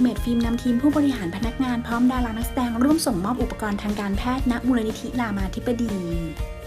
เมดฟิล์มนำทีมผู้บริหารพนักงานพร้อมดารานักแสดงร่วมส่งมอบอุปกรณ์ทางการแพทย์ณมูลนิธิรามาธิบดี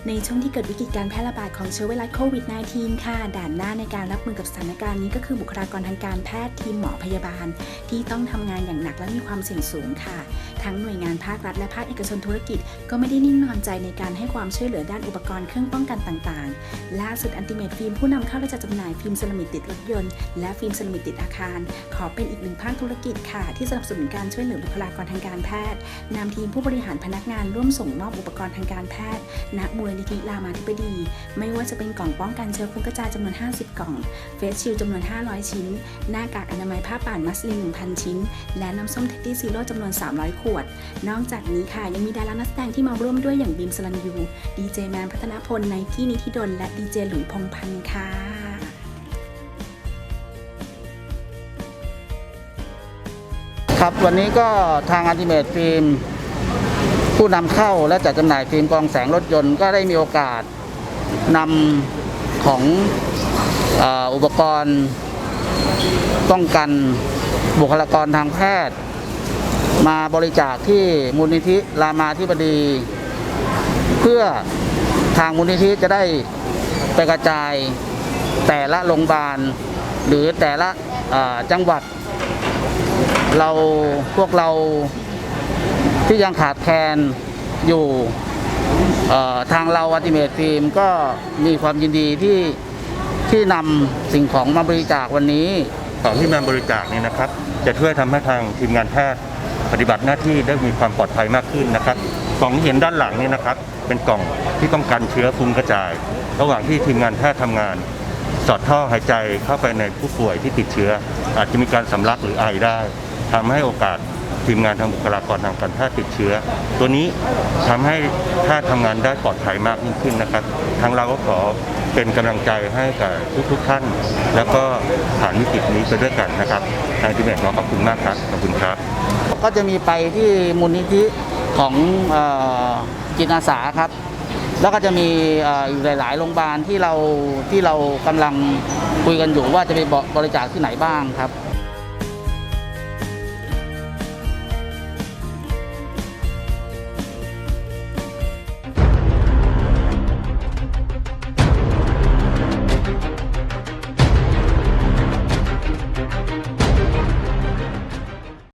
ในช่วงที่เกิดวิกฤตการแพร่ระบาดของเชื้อไวรัสโควิด -19 ค่ะ ด่านหน้าในการรับมือกับสถานการณ์นี้ก็คือบุคลากรทางการแพทย์ทีมหมอพยาบาล ที่ต้องทำงานอย่างหนักและมีความเสี่ยงสูงค่ะ ทั้งหน่วยงานภาครัฐและภาคเอกชนธุรกิจ ก็ไม่ได้นิ่งนอนใจในการให้ความช่วยเหลือด้านอุปกรณ์เครื่องป้องกันต่างๆ ล่าสุดอันติเมตฟิล์มผู้นำเข้าและจัดจำหน่ายฟิล์มเซรามิกติดรถยนต์และฟิล์มเซรามิกติดอาคาร ขอเป็นอีกหนึ่งภาคธุรกิจค่ะ ที่สนับสนุนการช่วยเหลือบุคลากรทางการแพทย์นำทีมผู้บริหารพนักงานร่วมส่งมอบอุปกรณ์ทางการแพทย์ณมูลนิธิรามาธิบดี ไม่ว่าจะเป็นกล่องป้องกันเชื้อฟุ้งกระจายจำนวน 50 กล่อง เฟสชิลจำนวน 500 ชิ้น หน้ากากอนามัยผ้าป่านมัสลิน 1,000 ชิ้น และน้ำส้มเท็ดดี้ซีโร่จำนวน 300 ขวด นอกจากนี้ค่ะ ยังมีดารานักแสดงที่มาร่วมด้วยอย่างบีมสลันยู ดีเจแมนพัฒนพล ไนกี้นิธิดล และดีเจหลุยพงพันธ์ค่ะครับวันนี้ก็ทางอันติเมตฟิล์ม ผู้นำเข้าและจัดจำหน่ายฟิล์มกองแสงรถยนต์ก็ได้มีโอกาสนำของออุปกรณ์ป้องกันบุคลากรทางแพทย์ มาบริจาคที่มูลนิธิรามาธิบดี เพื่อทางมูลนิธิจะได้ไปกระจายแต่ละโรงพยาบาล หรือแต่ละจังหวัด เราพวกเรา ที่ยังขาดแคลนอยู่ทางเราอัติเมตฟิล์มก็มีความยินดีที่ที่นำสิ่งของมาบริจาควันนี้ของที่มาบริจาคเนี่ยนะครับ จะช่วยทำให้ทางทีมงานแพทย์ปฏิบัติหน้าที่ได้มีความปลอดภัยมากขึ้นนะครับกล่องที่เห็นด้านหลังนี่นะครับ เป็นกล่องที่ป้องกันเชื้อฟุ้งกระจาย ระหว่างที่ทีมงานแพทย์ทำงาน สอดท่อหายใจเข้าไปในผู้ป่วยที่ติดเชื้อ อาจจะมีการสำลักหรือไอได้ทำให้โอกาส ทีมงานทางบุคลากรทางการแพทย์ติดเชื้อ ตัวนี้ทำให้แพทย์ทำงานได้ปลอดภัยมากยิ่งขึ้นนะครับทางเราก็ขอเป็นกำลังใจให้กับทุกๆท่าน แล้วก็ผ่านวิกฤตนี้ไปด้วยกันนะครับทางทีมแขอขอบคุณมากครับขอบคุณครับ ก็จะมีไปที่มูลนิธิของจิตอาสาครับ แล้วก็จะมีเอ่ออยู่หลาย ๆ โรงพยาบาลที่เราที่เรากำลังคุยกันอยู่ว่าจะไปบริจาคที่ไหนบ้างครับ